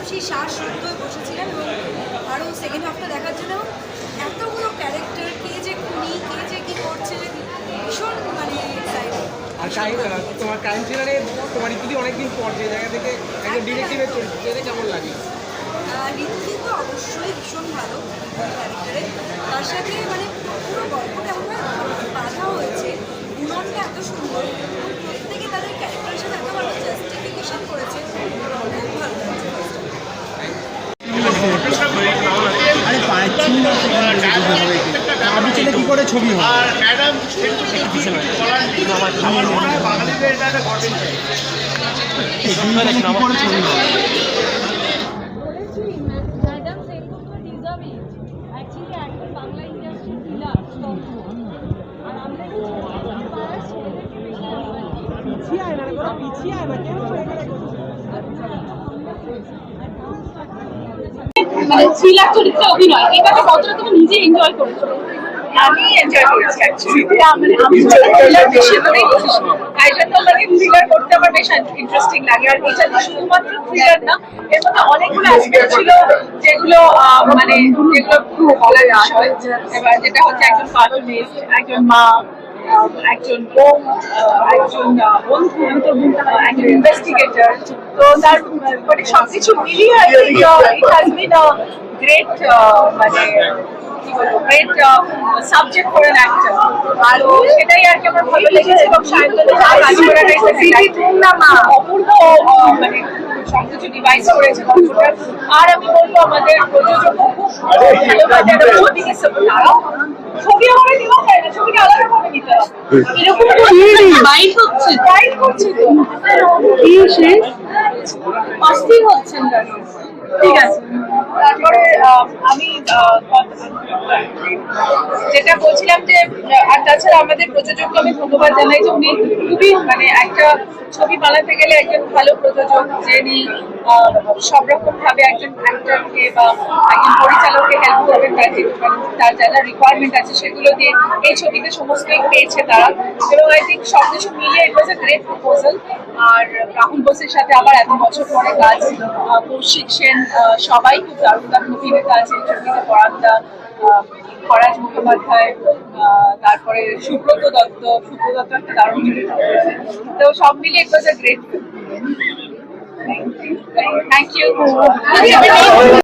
মানে সেই শ্বাস রুদ্ধ হয়ে বসেছিলাম এবং আরও সেকেন্ড হাফটা দেখার জন্য এতগুলো ক্যারেক্টার কে যে খুনি কে যে কী করছে ভীষণ মানে আর তোমার টাইম থ্রিলারে তোমার ইত্যাদি অনেকদিন পর যে জায়গা থেকে একজন ডিরেক্টিভের চরিত্র কেমন লাগে? ঋতুদি তো অবশ্যই ভীষণ ভালো ক্যারেক্টারে তার সাথে মানে পুরো গল্পটা এমনভাবে বাঁধা হয়েছে গুণনটা এত সুন্দর এবং প্রত্যেকে তাদের ক্যারেক্টারের সাথে এত ভালো জাস্টিফিকেশন করেছে খুব ভালো লাগছে আপনি ছেলে কি করে ছবি হয়? ম্যাডাম একটা আমরা কি পিছিয়ে আয় না পিছিয়ে আয় না কেন মানে থ্রিলার চরিত্রে অভিনয় এটাকে কতটা তুমি নিজে এনজয় করেছ? আমি এনজয় করেছি অ্যাকচুয়ালি মানে আমি থ্রিলার বেশি করেই বসি তাই জন্য থ্রিলার করতে আমার বেশ ইন্টারেস্টিং লাগে। আর এটা শুধুমাত্র থ্রিলার না এর মধ্যে অনেকগুলো অ্যাসপেক্ট ছিল যেগুলো মানে যেগুলো বলার বিষয় এবার যেটা হচ্ছে একজন কার্টুনিস্ট একজন মা একজন আহ, একজন বন্ধু একজন ইনভেস্টিগেটর তো তার মানে সবকিছু মিলিয়ে it has been a great মানে great subject for an actor আর সেটাই আর কি আমার ভালো লেগেছে এবং কাজ না মা? অপূর্ব মানে সবকিছু ডিভাইস করেছে গল্পটার আর আমি বলব আমাদের প্রযোজক খুব ভালোভাবে তারাও ছবি আমাকে দেওয়া যায় না ছবিটা আলাদা করে নিতে হবে। এরকম তো বাইক হচ্ছে। গাইড করছি তো। কি সে? অস্থির হচ্ছেন ঠিক আছে। তারপরে আমি যেটা বলছিলাম যে আর তাছাড়া আমাদের প্রযোজককে আমি ধন্যবাদ জানাই যে উনি খুবই মানে একটা ছবি বানাতে গেলে একজন ভালো প্রযোজক, যিনি সব রকম ভাবে একজন অ্যাক্টরকে বা একজন পরিচালককে হেল্প করবেন তার যে মানে তার যা যা রিকোয়ারমেন্ট আছে সেগুলো দিয়ে এই ছবিতে সমস্তই পেয়েছে তারা। এবং আই থিঙ্ক সব কিছু মিলিয়ে it was a great proposal আর রাহুল বোসের সাথে আবার এত বছর পরে কাজ কৌশিক সেন সবাই খুব দারুণ দারুণ আছে ছবিতে পরাগদা ফরাজ মুখোপাধ্যায় তারপরে সুব্রত দত্ত সুব্রত দত্ত একটা দারুণ তো সব মিলিয়ে it was a great thank you